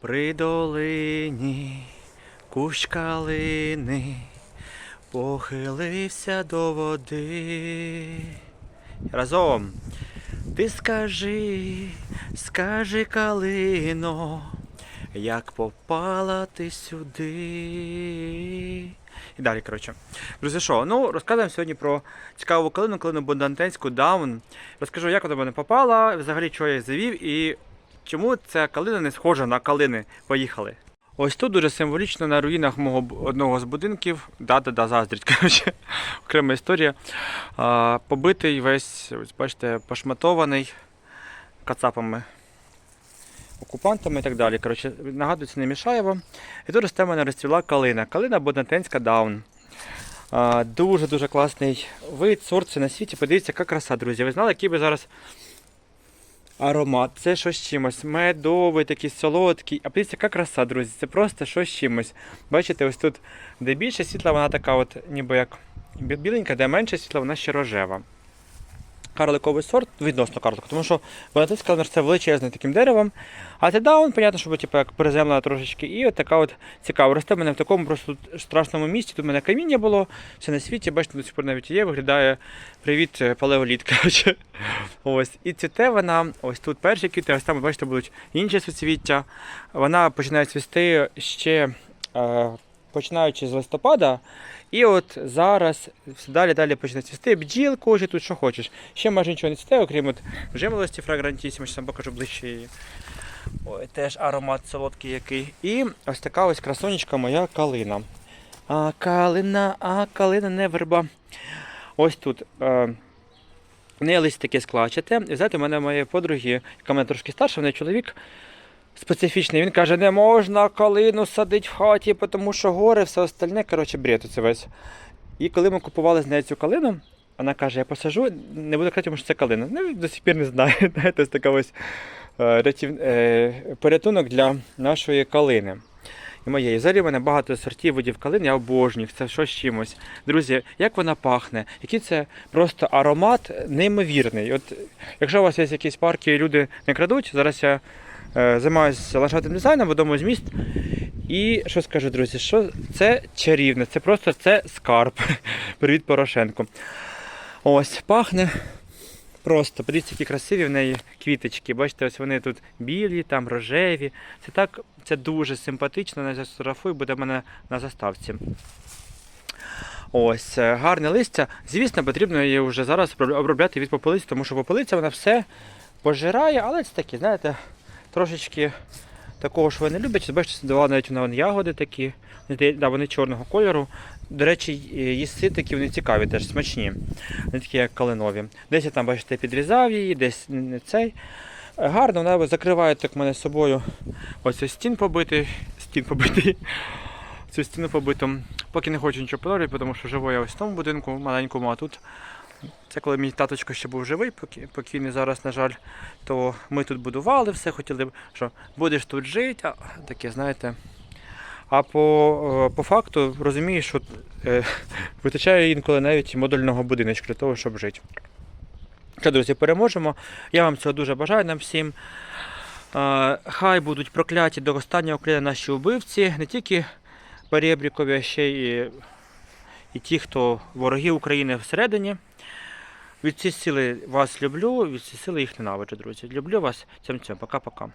При долині кущ калини похилився до води. Разом. Ти скажи, скажи калино, як попала ти сюди. І далі, коротше. Друзі, що? Ну, розказуємо сьогодні про цікаву калину, калину Бондантенську Даун. Розкажу, як вона мене попала, взагалі, чого я її завів і чому ця калина не схожа на калини. Поїхали. Ось тут дуже символічно на руїнах мого одного з будинків. Да-да-да, заздріть, коротше, окрема історія. А, побитий весь, ось бачите, пошматований кацапами, окупантами і так далі. Коротше, нагадую, це не мішає вам. І тут росте мене розцвіла калина. Калина Боднатенська Даун. Дуже-дуже класний вид, сорт на світі. Подивіться, яка краса, друзі. Ви знали, який би зараз аромат? Це щось чимось. Медовий, такий солодкий. А подивіться, яка краса, друзі. Це просто щось чимось. Бачите, ось тут, де більше світла, вона така, от, ніби як біленька, де менше світла, вона ще рожева. Карликовий сорт відносно карлика, тому що Валентинська калина це величезним таким деревом. А це даун, понятно, що типу, як приземлена трошечки. І от така от цікава. Росте мене в такому просто страшному місці. Тут в мене каміння було, все на світі, бачите, до сих пор навіть є, виглядає привіт, е, палеоліт. коротше. Ось. І цвіте вона, ось тут перші квіти, ось там, бачите, будуть інші суцвіття. Вона починає цвісти ще е, починаючи з листопада. І от зараз далі далі почне цвісти. Бджіл, кожі, тут що хочеш. Ще майже нічого не цвісте, окрім от жимолості фрагрантісімо, що вам покажу ближче. Ой, теж аромат солодкий який. І ось така ось красунечка моя калина. А калина, а калина не верба. Ось тут. Е, в неї лист таке склачете. І знаєте, у мене моєї подруги, яка мене трошки старша, в неї чоловік специфічний. Він каже, не можна калину садити в хаті, тому що гори, все остальне. Коротше, бред це весь. І коли ми купували з нею цю калину, вона каже, я посажу, не буду казати, що це калина. Ну, до сих пір не знаю. Ось така ось е, рятів, е, порятунок для нашої калини. І моєї. Взагалі в мене багато сортів видів калин, я обожнюю, це щось чимось. Друзі, як вона пахне, який це просто аромат неймовірний. От, якщо у вас є якісь парки люди не крадуть, зараз я займаюся ландшафтним дизайном в одному з міст. І що скажу, друзі, що це чарівне, це просто це скарб. Привіт Порошенку. Ось, пахне просто. Подивіться, які красиві в неї квіточки. Бачите, ось вони тут білі, там рожеві. Це так, це дуже симпатично. Не засфотографую, буде в мене на заставці. Ось, е, гарне листя. Звісно, потрібно її вже зараз обробляти від попелиці, тому що попелиця вона все пожирає, але це такі, знаєте, трошечки такого ж вони люблять. Бачите, дала навіть вона ягоди такі, Вони- чорного кольору. До речі, їсти такі вони цікаві, теж смачні. Вони такі як калинові. Десь я там, бачите, підрізав її, десь не цей. Гарно, вона закриває так мене собою. Ось стін побитий, стін побитий. Цю стіну побиту. Поки не хочу нічого подобати, тому що живу я ось в тому будинку маленькому, а тут. Це коли мій таточко ще був живий, покійний зараз, на жаль, то ми тут будували все, хотіли б, що будеш тут жити, а таке, знаєте. А по, е, по факту розумієш, що е, вистачає інколи навіть модульного будиночка для того, щоб жити. Що, друзі, переможемо. Я вам цього дуже бажаю нам всім. Е, Хай будуть прокляті до останнього кліна наші убивці, не тільки перебрікові, а ще й, і ті, хто вороги України всередині. Від цієї сили вас люблю, від цієї сили їх ненавиджу, друзі. Люблю вас. Цьом цьом. Пока-пока.